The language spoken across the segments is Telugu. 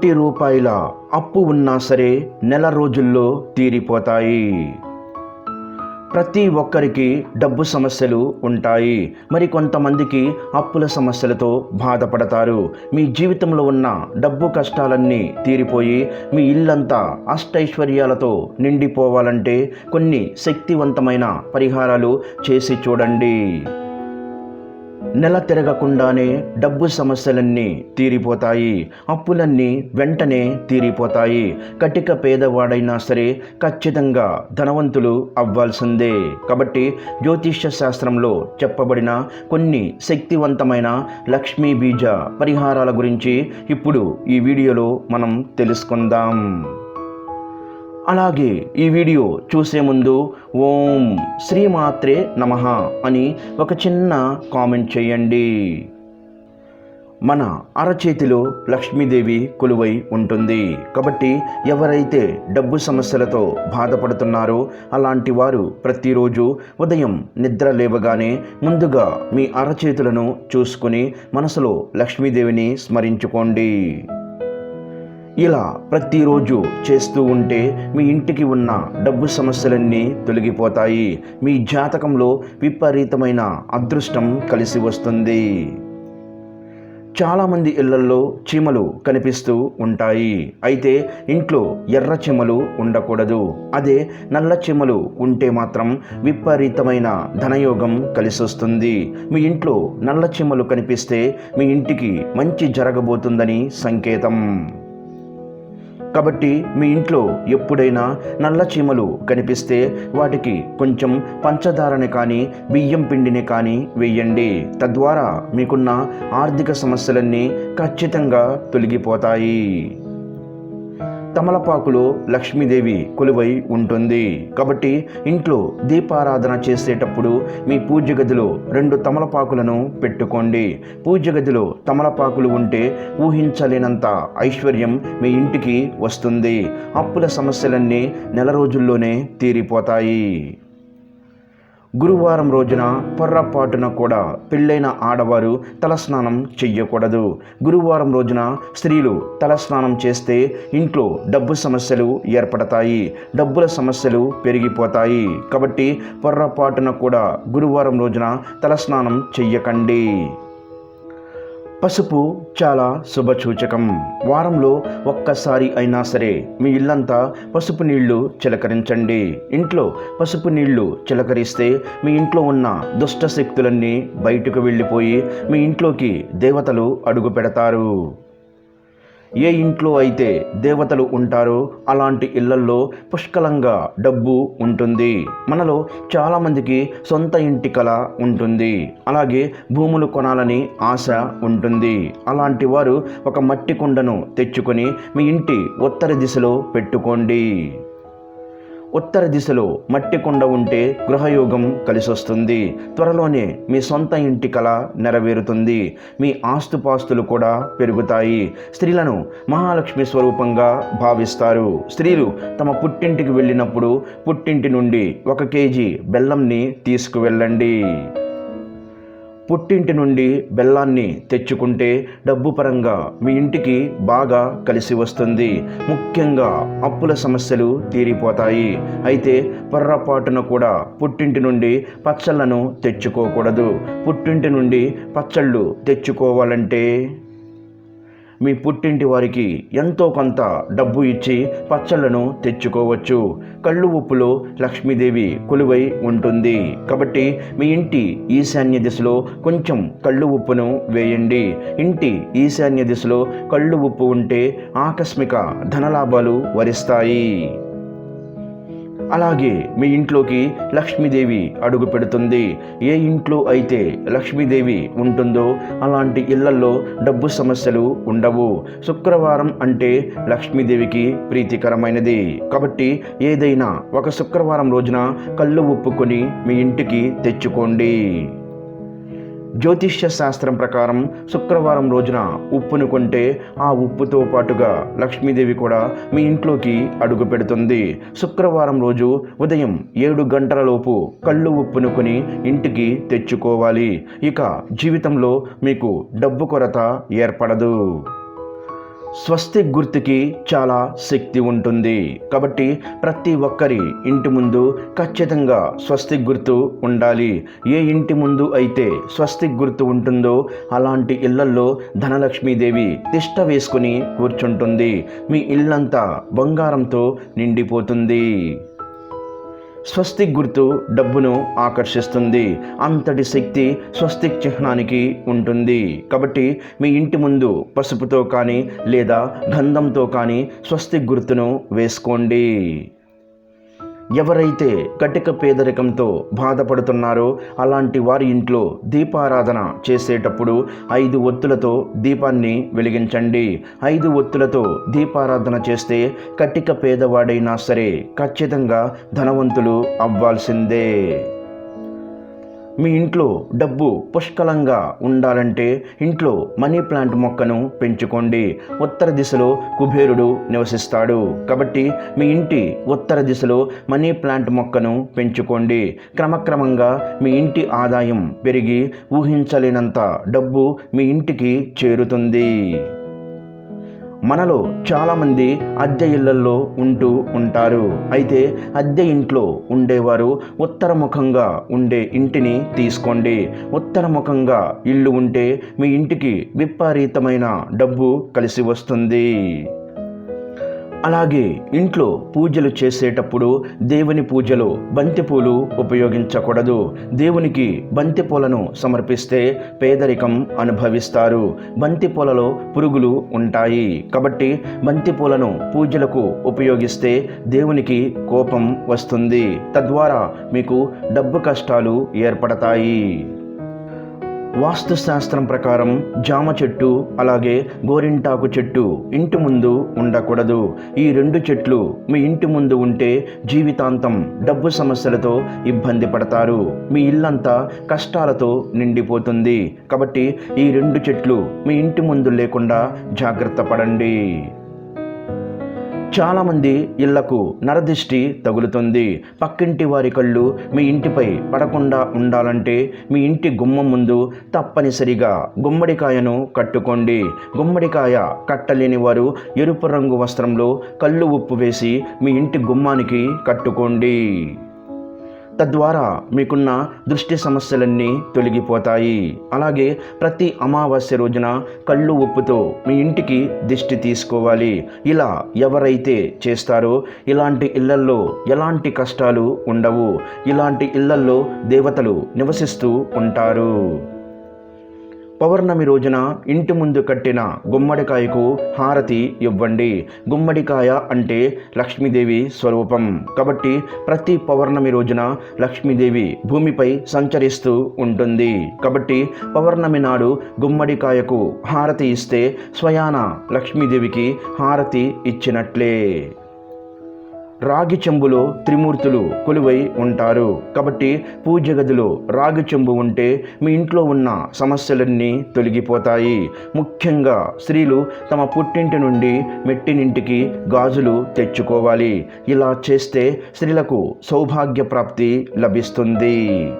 కోటి రూపాయల అప్పు ఉన్నా సరే నెల రోజుల్లో తీరిపోతాయి. ప్రతి ఒక్కరికి డబ్బు సమస్యలు ఉంటాయి. మరి కొంతమందికి అప్పుల సమస్యలతో బాధపడతారు. మీ జీవితంలో ఉన్న డబ్బు కష్టాలన్నీ తీరిపోయి మీ ఇల్లంతా అష్టైశ్వర్యాలతో నిండిపోవాలంటే కొన్ని శక్తివంతమైన పరిహారాలు చేసి చూడండి. నెల తిరగకుండానే డబ్బు సమస్యలన్నీ తీరిపోతాయి. అప్పులన్నీ వెంటనే తీరిపోతాయి. కటిక పేదవాడైనా సరే ఖచ్చితంగా ధనవంతులు అవ్వాల్సిందే. కాబట్టి జ్యోతిష్య శాస్త్రంలో చెప్పబడిన కొన్ని శక్తివంతమైన లక్ష్మీ బీజ పరిహారాల గురించి ఇప్పుడు ఈ వీడియోలో మనం తెలుసుకుందాం. అలాగే ఈ వీడియో చూసే ముందు ఓం శ్రీమాత్రే నమ అని ఒక చిన్న కామెంట్ చేయండి. మన అరచేతిలో లక్ష్మీదేవి కొలువై ఉంటుంది. కాబట్టి ఎవరైతే డబ్బు సమస్యలతో బాధపడుతున్నారో అలాంటి వారు ప్రతిరోజు ఉదయం నిద్ర లేవగానే ముందుగా మీ అరచేతులను చూసుకుని మనసులో లక్ష్మీదేవిని స్మరించుకోండి. ఇలా ప్రతిరోజు చేస్తూ ఉంటే మీ ఇంటికి ఉన్న డబ్బు సమస్యలన్నీ తొలగిపోతాయి. మీ జాతకంలో విపరీతమైన అదృష్టం కలిసి వస్తుంది. చాలామంది ఇళ్ళల్లో చీమలు కనిపిస్తూ ఉంటాయి. అయితే ఇంట్లో ఎర్ర చీమలు ఉండకూడదు. అదే నల్ల చీమలు ఉంటే మాత్రం విపరీతమైన ధనయోగం కలిసి వస్తుంది. మీ ఇంట్లో నల్ల చీమలు కనిపిస్తే మీ ఇంటికి మంచి జరగబోతుందని సంకేతం. కాబట్టి మీ ఇంట్లో ఎప్పుడైనా నల్ల చీమలు కనిపిస్తే వాటికి కొంచెం పంచదారని కానీ బియ్యం పిండిని కానీ వేయండి. తద్వారా మీకున్న ఆర్థిక సమస్యలన్నీ ఖచ్చితంగా తొలగిపోతాయి. తమలపాకులో లక్ష్మీదేవి కొలువై ఉంటుంది. కాబట్టి ఇంట్లో దీపారాధన చేసేటప్పుడు మీ పూజ గదిలో రెండు తమలపాకులను పెట్టుకోండి. పూజ గదిలో తమలపాకులు ఉంటే ఊహించలేనంత ఐశ్వర్యం మీ ఇంటికి వస్తుంది. అప్పుల సమస్యలన్నీ నెల రోజుల్లోనే తీరిపోతాయి. గురువారం రోజున పొర్రపాటున కూడా పెళ్ళైన ఆడవారు తలస్నానం చెయ్యకూడదు. గురువారం రోజున స్త్రీలు తలస్నానం చేస్తే ఇంట్లో డబ్బు సమస్యలు ఏర్పడతాయి. డబ్బుల సమస్యలు పెరిగిపోతాయి. కాబట్టి పొర్రపాటున కూడా గురువారం రోజున తలస్నానం చెయ్యకండి. పసుపు చాలా శుభసూచకం. వారంలో ఒక్కసారి అయినా సరే మీ ఇల్లంతా పసుపు నీళ్ళు చిలకరించండి. ఇంట్లో పసుపు నీళ్ళు చిలకరిస్తే మీ ఇంట్లో ఉన్న దుష్ట శక్తులన్నీ బయటకు వెళ్ళిపోయి మీ ఇంట్లోకి దేవతలు అడుగు పెడతారు. ఏ ఇంట్లో అయితే దేవతలు ఉంటారో అలాంటి ఇళ్ళల్లో పుష్కలంగా డబ్బు ఉంటుంది. మనలో చాలామందికి సొంత ఇంటి కళ ఉంటుంది. అలాగే భూములు కొనాలని ఆశ ఉంటుంది. అలాంటి వారు ఒక మట్టి కుండను తెచ్చుకొని మీ ఇంటి ఉత్తర దిశలో పెట్టుకోండి. ఉత్తర దిశలో మట్టి కొండ ఉంటే గృహయోగం కలిసొస్తుంది. త్వరలోనే మీ సొంత ఇంటి కళ నెరవేరుతుంది. మీ ఆస్తుపాస్తులు కూడా పెరుగుతాయి. స్త్రీలను మహాలక్ష్మి స్వరూపంగా భావిస్తారు. స్త్రీలు తమ పుట్టింటికి వెళ్ళినప్పుడు పుట్టింటి నుండి ఒక కేజీ బెల్లంని తీసుకువెళ్ళండి. పుట్టింటి నుండి బెల్లాన్ని తెచ్చుకుంటే డబ్బు పరంగా మీ ఇంటికి బాగా కలిసి వస్తుంది. ముఖ్యంగా అప్పుల సమస్యలు తీరిపోతాయి. అయితే పొర్రపాటున కూడా పుట్టింటి నుండి పచ్చళ్ళను తెచ్చుకోకూడదు. పుట్టింటి నుండి పచ్చళ్ళు తెచ్చుకోవాలంటే మీ పుట్టింటి వారికి ఎంతో కొంత డబ్బు ఇచ్చి పచ్చళ్ళను తెచ్చుకోవచ్చు. కళ్ళు ఉప్పులో లక్ష్మీదేవి కొలువై ఉంటుంది. కాబట్టి మీ ఇంటి ఈశాన్య దిశలో కొంచెం కళ్ళు ఉప్పును వేయండి. ఇంటి ఈశాన్య దిశలో కళ్ళు ఉప్పు ఉంటే ఆకస్మిక ధనలాభాలు వరిస్తాయి. అలాగే మీ ఇంట్లోకి లక్ష్మీదేవి అడుగు పెడుతుంది. ఏ ఇంట్లో అయితే లక్ష్మీదేవి ఉంటుందో అలాంటి ఇళ్ళలో డబ్బు సమస్యలు ఉండవు. శుక్రవారం అంటే లక్ష్మీదేవికి ప్రీతికరమైనది. కాబట్టి ఏదైనా ఒక శుక్రవారం రోజున కళ్ళు ఉప్పుకొని మీ ఇంటికి తెచ్చుకోండి. జ్యోతిష్య శాస్త్రం ప్రకారం శుక్రవారం రోజున ఉప్పును కొంటే ఆ ఉప్పుతో పాటుగా లక్ష్మీదేవి కూడా మీ ఇంట్లోకి అడుగు పెడుతుంది. శుక్రవారం రోజు ఉదయం ఏడు గంటలలోపు కళ్ళు ఉప్పును కొని ఇంటికి తెచ్చుకోవాలి. ఇక జీవితంలో మీకు డబ్బు కొరత ఏర్పడదు. స్వస్తి గుర్తుకి చాలా శక్తి ఉంటుంది. కాబట్టి ప్రతి ఒక్కరి ఇంటి ముందు ఖచ్చితంగా స్వస్తి గుర్తు ఉండాలి. ఏ ఇంటి ముందు అయితే స్వస్తి గుర్తు ఉంటుందో అలాంటి ఇళ్ళల్లో ధనలక్ష్మీదేవి తిష్ట వేసుకుని కూర్చుంటుంది. మీ ఇల్లంతా బంగారంతో నిండిపోతుంది. స్వస్తిక్ గుర్తు డబ్బును ఆకర్షిస్తుంది. అంతటి శక్తి స్వస్తిక్ చిహ్నానికి ఉంటుంది. కాబట్టి మీ ఇంటి ముందు పసుపుతో కానీ లేదా గంధంతో కానీ స్వస్తిక్ గుర్తును వేసుకోండి. ఎవరైతే కటిక పేదరికంతో బాధపడుతున్నారో అలాంటి వారి ఇంట్లో దీపారాధన చేసేటప్పుడు ఐదు ఒత్తులతో దీపాన్ని వెలిగించండి. ఐదు ఒత్తులతో దీపారాధన చేస్తే కటిక పేదవాడైనా సరే ఖచ్చితంగా ధనవంతులు అవ్వాల్సిందే. మీ ఇంట్లో డబ్బు పుష్కలంగా ఉండాలంటే ఇంట్లో మనీ ప్లాంట్ మొక్కను పెంచుకోండి. ఉత్తర దిశలో కుబేరుడు నివసిస్తాడు. కాబట్టి మీ ఇంటి ఉత్తర దిశలో మనీ ప్లాంట్ మొక్కను పెంచుకోండి. క్రమక్రమంగా మీ ఇంటి ఆదాయం పెరిగి ఊహించలేనంత డబ్బు మీ ఇంటికి చేరుతుంది. మనలో చాలామంది అద్దె ఇళ్ళల్లో ఉంటూ ఉంటారు. అయితే అద్దె ఇంట్లో ఉండేవారు ఉత్తరముఖంగా ఉండే ఇంటిని తీసుకోండి. ఉత్తరముఖంగా ఇల్లు ఉంటే మీ ఇంటికి విపరీతమైన డబ్బు కలిసి వస్తుంది. అలాగే ఇంట్లో పూజలు చేసేటప్పుడు దేవుని పూజలో బంతిపూలు ఉపయోగించకూడదు. దేవునికి బంతిపూలను సమర్పిస్తే పేదరికం అనుభవిస్తారు. బంతిపూలలో పురుగులు ఉంటాయి. కాబట్టి బంతిపూలను పూజలకు ఉపయోగిస్తే దేవునికి కోపం వస్తుంది. తద్వారా మీకు డబ్బు కష్టాలు ఏర్పడతాయి. వాస్తుశాస్త్రం ప్రకారం జామ చెట్టు అలాగే గోరింటాకు చెట్టు ఇంటి ముందు ఉండకూడదు. ఈ రెండు చెట్లు మీ ఇంటి ముందు ఉంటే జీవితాంతం డబ్బు సమస్యలతో ఇబ్బంది పడతారు. మీ ఇల్లంతా కష్టాలతో నిండిపోతుంది. కాబట్టి ఈ రెండు చెట్లు మీ ఇంటి ముందు లేకుండా జాగ్రత్త పడండి. చాలామంది ఇళ్ళకు నరదిష్టి తగులుతుంది. పక్కింటి వారి కళ్ళు మీ ఇంటిపై పడకుండా ఉండాలంటే మీ ఇంటి గుమ్మం ముందు తప్పనిసరిగా గుమ్మడికాయను కట్టుకోండి. గుమ్మడికాయ కట్టలేని వారు ఎరుపు రంగు వస్త్రంలో కళ్ళు ఉప్పు వేసి మీ ఇంటి గుమ్మానికి కట్టుకోండి. తద్వారా మీకున్న దృష్టి సమస్యలన్నీ తొలగిపోతాయి. అలాగే ప్రతి అమావాస్య రోజున కళ్ళు ఉప్పుతో మీ ఇంటికి దిష్టి తీసుకోవాలి. ఇలా ఎవరైతే చేస్తారో ఇలాంటి ఇళ్ళల్లో ఎలాంటి కష్టాలు ఉండవు. ఇలాంటి ఇళ్ళల్లో దేవతలు నివసిస్తూ ఉంటారు. పౌర్ణమి రోజున ఇంటి ముందు కట్టిన గుమ్మడికాయకు హారతి ఇవ్వండి. గుమ్మడికాయ అంటే లక్ష్మీదేవి స్వరూపం. కాబట్టి ప్రతి పౌర్ణమి రోజున లక్ష్మీదేవి భూమిపై సంచరిస్తూ ఉంటుంది. కాబట్టి పౌర్ణమి నాడు గుమ్మడికాయకు హారతి ఇస్తే స్వయాన లక్ష్మీదేవికి హారతి ఇచ్చినట్లే. రాగి చెంబులో త్రిమూర్తులు కొలువై ఉంటారు. కాబట్టి పూజ గదిలో రాగి చెంబు ఉంటే మీ ఇంట్లో ఉన్న సమస్యలన్నీ తొలగిపోతాయి. ముఖ్యంగా స్త్రీలు తమ పుట్టింటి నుండి మెట్టినింటికి గాజులు తెచ్చుకోవాలి. ఇలా చేస్తే స్త్రీలకు సౌభాగ్య ప్రాప్తి లభిస్తుంది.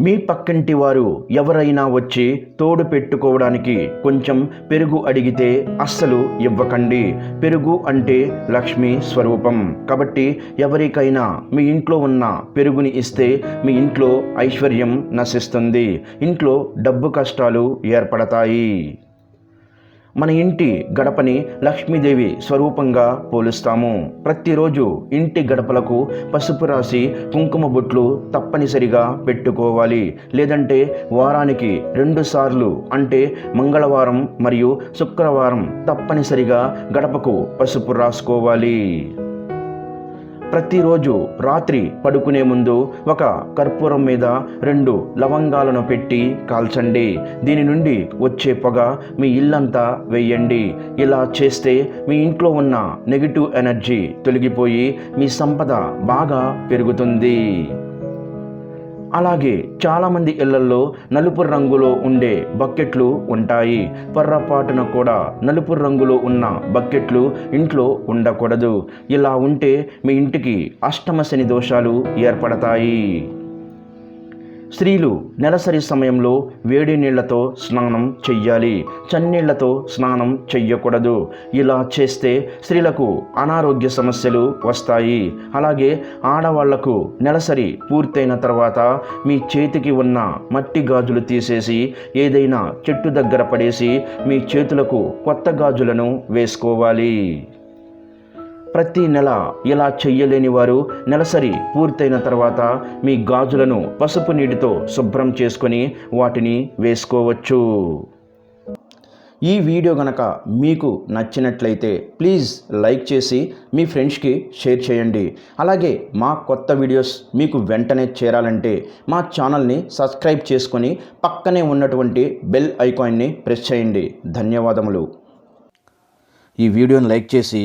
మీ పక్కింటి వారు ఎవరైనా వచ్చి తోడు పెట్టుకోవడానికి కొంచెం పెరుగు అడిగితే అస్సలు ఇవ్వకండి. పెరుగు అంటే లక్ష్మి స్వరూపం. కాబట్టి ఎవరికైనా మీ ఇంట్లో ఉన్న పెరుగుని ఇస్తే మీ ఇంట్లో ఐశ్వర్యం నశిస్తుంది. ఇంట్లో డబ్బు కష్టాలు ఏర్పడతాయి. మన ఇంటి గడపని లక్ష్మీదేవి స్వరూపంగా పోలుస్తాము. ప్రతిరోజు ఇంటి గడపలకు పసుపు రాసి కుంకుమ బొట్లు తప్పనిసరిగా పెట్టుకోవాలి. లేదంటే వారానికి రెండు సార్లు అంటే మంగళవారం మరియు శుక్రవారం తప్పనిసరిగా గడపకు పసుపు రాసుకోవాలి. ప్రతిరోజు రాత్రి పడుకునే ముందు ఒక కర్పూరం మీద రెండు లవంగాలను పెట్టి కాల్చండి. దీని నుండి వచ్చే పొగ మీ ఇల్లంతా వేయండి. ఇలా చేస్తే మీ ఇంట్లో ఉన్న నెగిటివ్ ఎనర్జీ తొలగిపోయి మీ సంపద బాగా పెరుగుతుంది. అలాగే చాలామంది ఇళ్ళలో నలుపు రంగులో ఉండే బకెట్లు ఉంటాయి. పొర్రపాటున కూడా నలుపు రంగులో ఉన్న బకెట్లు ఇంట్లో ఉండకూడదు. ఇలా ఉంటే మీ ఇంటికి అష్టమ శని దోషాలు ఏర్పడతాయి. స్త్రీలు నెలసరి సమయంలో వేడి నీళ్ళతో స్నానం చెయ్యాలి. చన్నీళ్ళతో స్నానం చెయ్యకూడదు. ఇలా చేస్తే స్త్రీలకు అనారోగ్య సమస్యలు వస్తాయి. అలాగే ఆడవాళ్ళకు నెలసరి పూర్తయిన తర్వాత మీ చేతికి ఉన్న మట్టి గాజులు తీసేసి ఏదైనా చెట్టు దగ్గర పడేసి మీ చేతులకు కొత్త గాజులను వేసుకోవాలి. ప్రతి నెల ఇలా చెయ్యలేని వారు నెలసరి పూర్తయిన తర్వాత మీ గాజులను పసుపు నీటితో శుభ్రం చేసుకొని వాటిని వేసుకోవచ్చు. ఈ వీడియో గనక మీకు నచ్చినట్లయితే ప్లీజ్ లైక్ చేసి మీ ఫ్రెండ్స్కి షేర్ చేయండి. అలాగే మా కొత్త వీడియోస్ మీకు వెంటనే చేరాలంటే మా ఛానల్ని సబ్స్క్రైబ్ చేసుకొని పక్కనే ఉన్నటువంటి బెల్ ఐకాన్ని ప్రెస్ చేయండి. ధన్యవాదములు. ఈ వీడియోని లైక్ చేసి